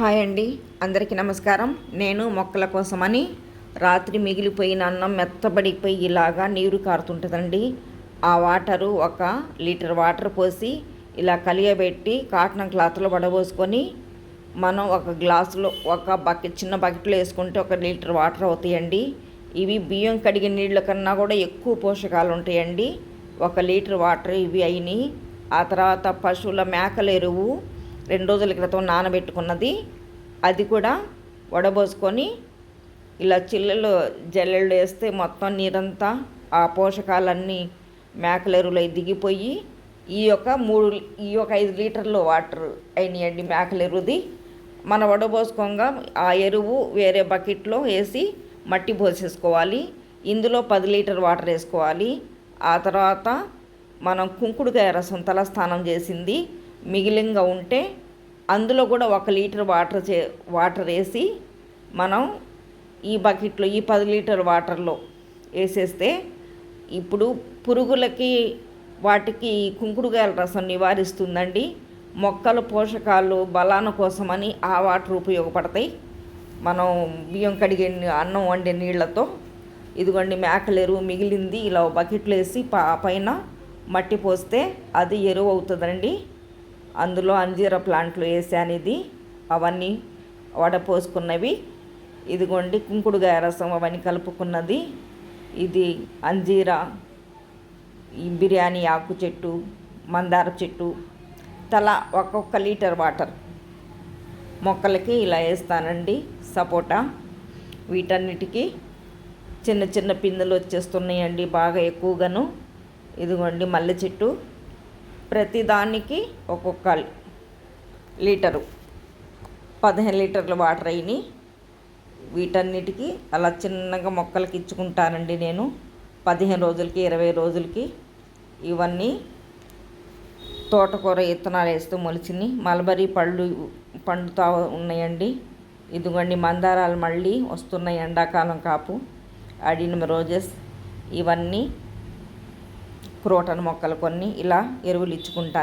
Hi అండి అందరికీ నమస్కారం. నేను మొక్కల కోసమని రాత్రి మిగిలిపోయిన అన్నం మెత్తబడిపోయి ఇలాగా నీరు కారుతుంటుందండి. ఆ వాటరు ఒక లీటర్ వాటర్ పోసి ఇలా కలియబెట్టి కాటన్ క్లాత్లో వడబోసుకొని మనం ఒక గ్లాసులో ఒక బకెట్ చిన్న బకెట్లో వేసుకుంటే ఒక లీటర్ వాటర్ అవుతాయండి. ఇవి బియ్యం కడిగిన నీళ్ళ కన్నా కూడా ఎక్కువ పోషకాలు ఉంటాయండి. ఒక లీటర్ వాటర్ ఇవి అయినాయి. ఆ తర్వాత పశువుల మేకల ఎరువు రెండు రోజుల క్రితం నానబెట్టుకున్నది. అది కూడా వడబోసుకొని ఇలా చిల్లలు జల్లెళ్ళు వేస్తే మొత్తం నీరంతా ఆ పోషకాలన్నీ మేకలెరువులై దిగిపోయి ఈ యొక్క మూడు ఈ యొక్క ఐదు లీటర్లు వాటర్ అయినాయండి మేకలెరువుది మన వడబోసుకోగా ఆ ఎరువు వేరే బకెట్లో వేసి మట్టి పోసేసుకోవాలి. ఇందులో పది లీటర్ వాటర్ వేసుకోవాలి. ఆ తర్వాత మనం కుంకుడుకాయ రసం తలస్నానం చేసింది. మిగిలింగా ఉంటే అందులో కూడా ఒక లీటర్ వాటర్ చే వాటర్ వేసి మనం ఈ బకెట్లో ఈ పది లీటర్ వాటర్లో వేసేస్తే ఇప్పుడు పురుగులకి వాటికి కుంకుడుగాయల రసం నివారిస్తుందండి. మొక్కల పోషకాలు బలాన కోసమని ఆ వాటర్ ఉపయోగపడతాయి. మనం బియ్యం కడిగే అన్నం వండే నీళ్ళతో ఇదిగోండి మేకలు మిగిలింది ఇలా బకెట్లో వేసి పైన మట్టి పోస్తే అది ఎరువు అవుతుందండి. అందులో అంజీర ప్లాంట్లు వేసాను ఇది అవన్నీ వడపోసుకున్నవి. ఇదిగోండి కుంకుడుగాయ రసం అవన్నీ కలుపుకున్నది. ఇది అంజీరా ఈ బిర్యానీ ఆకు చెట్టు మందార చెట్టు తల ఒక్కొక్క లీటర్ వాటర్. మొక్కలకి ఇలా వేస్తానండి సపోటా. వీటన్నిటికీ చిన్న చిన్న పిందెలు వచ్చేస్తున్నాయండి బాగా ఎక్కువగాను. ఇదిగోండి మల్లె చెట్టు. ప్రతిదానికి ఒక్కొక్క లీటరు. పదిహేను లీటర్లు వాటర్ అయినాయి వీటన్నిటికీ అలా చిన్నగా మొక్కలకి ఇచ్చుకుంటానండి నేను. పదిహేను రోజులకి ఇరవై రోజులకి ఇవన్నీ తోటకూర ఇత్తనాలు వేస్తూ మొలిచిని మల్బరీ పళ్ళు పండుతూ ఉన్నాయండి. ఇదిగోండి మందారాలు మళ్ళీ వస్తున్నాయి ఎండాకాలం కాపు. అడిన రోజెస్ ఇవన్నీ క్రోటన్ మొక్కలు కొన్ని ఇలా ఎరువులు ఇచ్చుకుంటాను